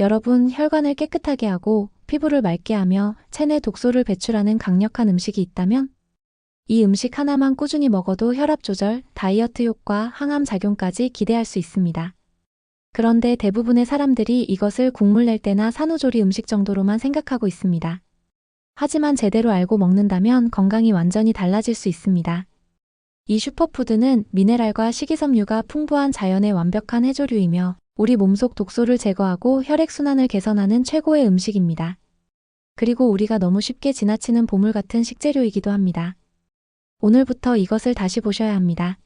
여러분, 혈관을 깨끗하게 하고 피부를 맑게 하며 체내 독소를 배출하는 강력한 음식이 있다면? 이 음식 하나만 꾸준히 먹어도 혈압 조절, 다이어트 효과, 항암 작용까지 기대할 수 있습니다. 그런데 대부분의 사람들이 이것을 국물 낼 때나 산후조리 음식 정도로만 생각하고 있습니다. 하지만 제대로 알고 먹는다면 건강이 완전히 달라질 수 있습니다. 이 슈퍼푸드는 미네랄과 식이섬유가 풍부한 자연의 완벽한 해조류이며 우리 몸속 독소를 제거하고 혈액순환을 개선하는 최고의 음식입니다. 그리고 우리가 너무 쉽게 지나치는 보물 같은 식재료이기도 합니다. 오늘부터 이것을 다시 보셔야 합니다.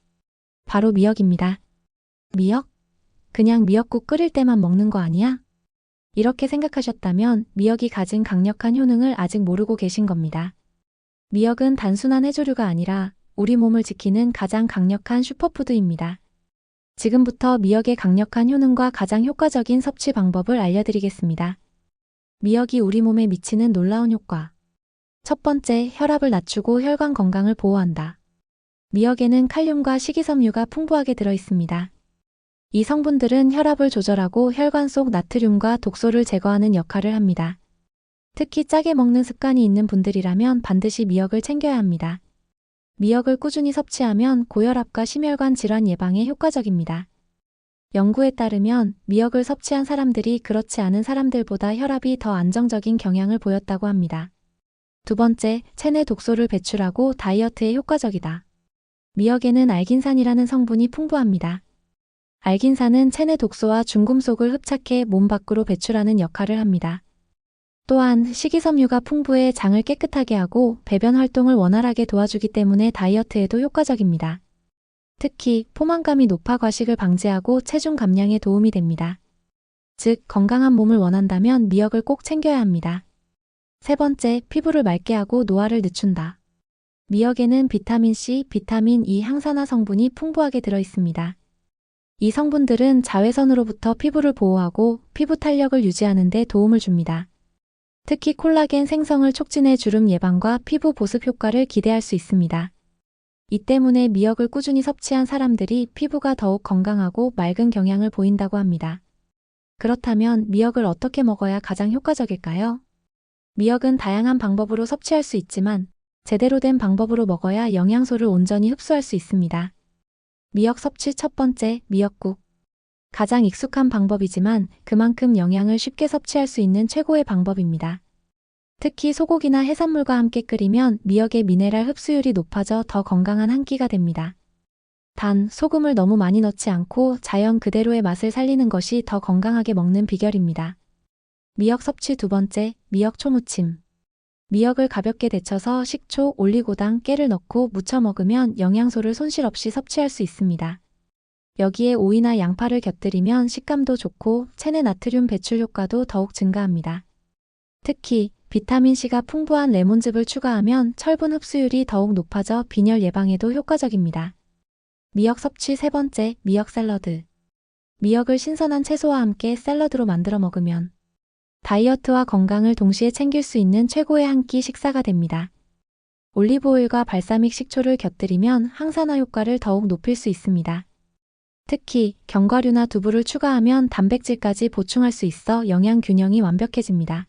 바로 미역입니다. 미역? 그냥 미역국 끓일 때만 먹는 거 아니야? 이렇게 생각하셨다면 미역이 가진 강력한 효능을 아직 모르고 계신 겁니다. 미역은 단순한 해조류가 아니라 우리 몸을 지키는 가장 강력한 슈퍼푸드입니다. 지금부터 미역의 강력한 효능과 가장 효과적인 섭취 방법을 알려드리겠습니다. 미역이 우리 몸에 미치는 놀라운 효과. 첫 번째, 혈압을 낮추고 혈관 건강을 보호한다. 미역에는 칼륨과 식이섬유가 풍부하게 들어 있습니다. 이 성분들은 혈압을 조절하고 혈관 속 나트륨과 독소를 제거하는 역할을 합니다. 특히 짜게 먹는 습관이 있는 분들이라면 반드시 미역을 챙겨야 합니다. 미역을 꾸준히 섭취하면 고혈압과 심혈관 질환 예방에 효과적입니다. 연구에 따르면 미역을 섭취한 사람들이 그렇지 않은 사람들보다 혈압이 더 안정적인 경향을 보였다고 합니다. 두 번째, 체내 독소를 배출하고 다이어트에 효과적이다. 미역에는 알긴산이라는 성분이 풍부합니다. 알긴산은 체내 독소와 중금속을 흡착해 몸 밖으로 배출하는 역할을 합니다. 또한 식이섬유가 풍부해 장을 깨끗하게 하고 배변 활동을 원활하게 도와주기 때문에 다이어트에도 효과적입니다. 특히 포만감이 높아 과식을 방지하고 체중 감량에 도움이 됩니다. 즉, 건강한 몸을 원한다면 미역을 꼭 챙겨야 합니다. 세 번째, 피부를 맑게 하고 노화를 늦춘다. 미역에는 비타민C, 비타민 E 항산화 성분이 풍부하게 들어 있습니다. 이 성분들은 자외선으로부터 피부를 보호하고 피부 탄력을 유지하는 데 도움을 줍니다. 특히 콜라겐 생성을 촉진해 주름 예방과 피부 보습 효과를 기대할 수 있습니다. 이 때문에 미역을 꾸준히 섭취한 사람들이 피부가 더욱 건강하고 맑은 경향을 보인다고 합니다. 그렇다면 미역을 어떻게 먹어야 가장 효과적일까요? 미역은 다양한 방법으로 섭취할 수 있지만 제대로 된 방법으로 먹어야 영양소를 온전히 흡수할 수 있습니다. 미역 섭취 첫 번째, 미역국. 가장 익숙한 방법이지만 그만큼 영양을 쉽게 섭취할 수 있는 최고의 방법입니다. 특히 소고기나 해산물과 함께 끓이면 미역의 미네랄 흡수율이 높아져 더 건강한 한 끼가 됩니다. 단, 소금을 너무 많이 넣지 않고 자연 그대로의 맛을 살리는 것이 더 건강하게 먹는 비결입니다. 미역 섭취 두 번째, 미역 초무침. 미역을 가볍게 데쳐서 식초, 올리고당, 깨를 넣고 무쳐 먹으면 영양소를 손실 없이 섭취할 수 있습니다. 여기에 오이나 양파를 곁들이면 식감도 좋고 체내 나트륨 배출 효과도 더욱 증가합니다. 특히 비타민C가 풍부한 레몬즙을 추가하면 철분 흡수율이 더욱 높아져 빈혈 예방에도 효과적입니다. 미역 섭취 세 번째, 미역 샐러드. 미역을 신선한 채소와 함께 샐러드로 만들어 먹으면 다이어트와 건강을 동시에 챙길 수 있는 최고의 한 끼 식사가 됩니다. 올리브오일과 발사믹 식초를 곁들이면 항산화 효과를 더욱 높일 수 있습니다. 특히 견과류나 두부를 추가하면 단백질까지 보충할 수 있어 영양 균형이 완벽해집니다.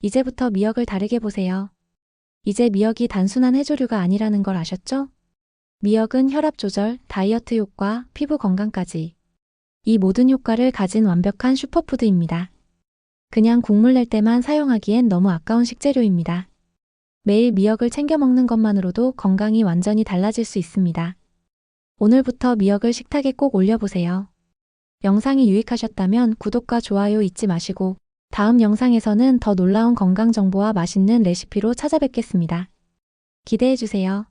이제부터 미역을 다르게 보세요. 이제 미역이 단순한 해조류가 아니라는 걸 아셨죠? 미역은 혈압 조절, 다이어트 효과, 피부 건강까지 이 모든 효과를 가진 완벽한 슈퍼푸드입니다. 그냥 국물 낼 때만 사용하기엔 너무 아까운 식재료입니다. 매일 미역을 챙겨 먹는 것만으로도 건강이 완전히 달라질 수 있습니다. 오늘부터 미역을 식탁에 꼭 올려보세요. 영상이 유익하셨다면 구독과 좋아요 잊지 마시고 다음 영상에서는 더 놀라운 건강 정보와 맛있는 레시피로 찾아뵙겠습니다. 기대해주세요.